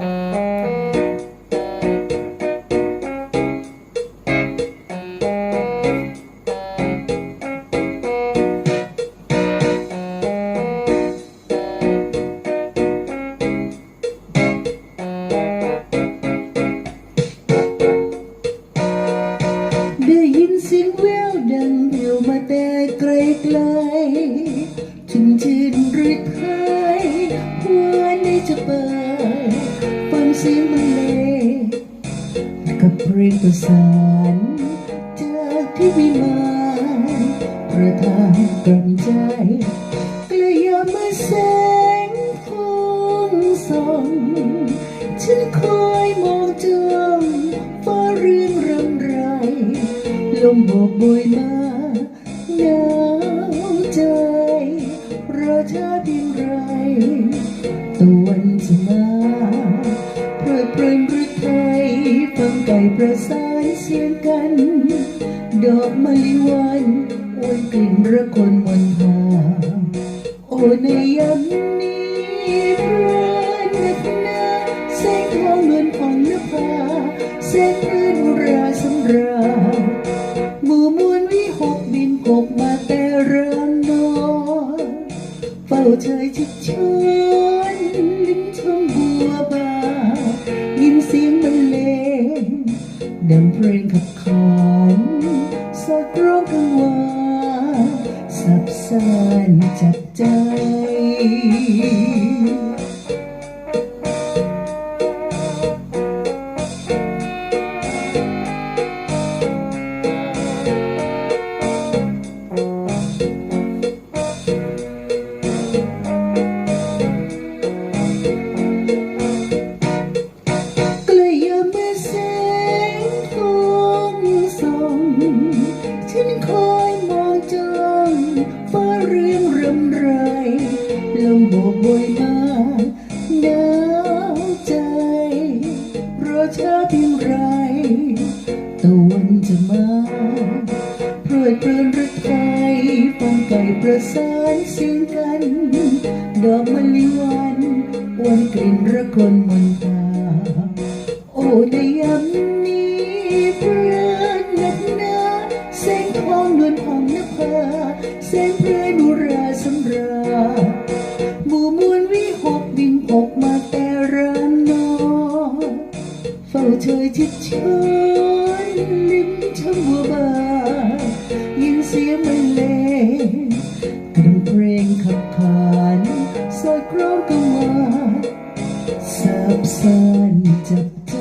ไระสานจากที่วิมานประทานกำลังใจกลยมาแสงทองส่องฉันคอยมองจ้องฟ้าเรื่องรำไรลมโบกโบยมาหนาวใจรอเธอเพียงไรตะวันจะมา ประสานเสียงกัน ดอกมะลิวันอวนกลิ่นระคนมนทาโอ้ในยามนี้พลินนักนาแสงทองเงินของนภาแสงเพลินราสำราญหมู่มวลวิหกบินกบมาแต่เริ่มนอนเฝ้าเชยชิดช ดังเพลงขับขานสอดร้องกังวานสับสานจับใจ เพลิดเพลินรักไทยฟังไก่ประสานเสียงกัน ดอกมะลิวันอวนกลิ่นระคนมนทาโอ้ในยามนี้เพลินนักหนาแสงทองนวลของนภาแสงเพลินอุราสำราหมู่มวลวิหกบินหกมาแต่รามนอนเฝ้าเชยชิดชนลิ้มชมบัวบาน ยินเสียงบรรเลงกระดเพลงขับขานสอดคล้องกังวาสับสนจับใจ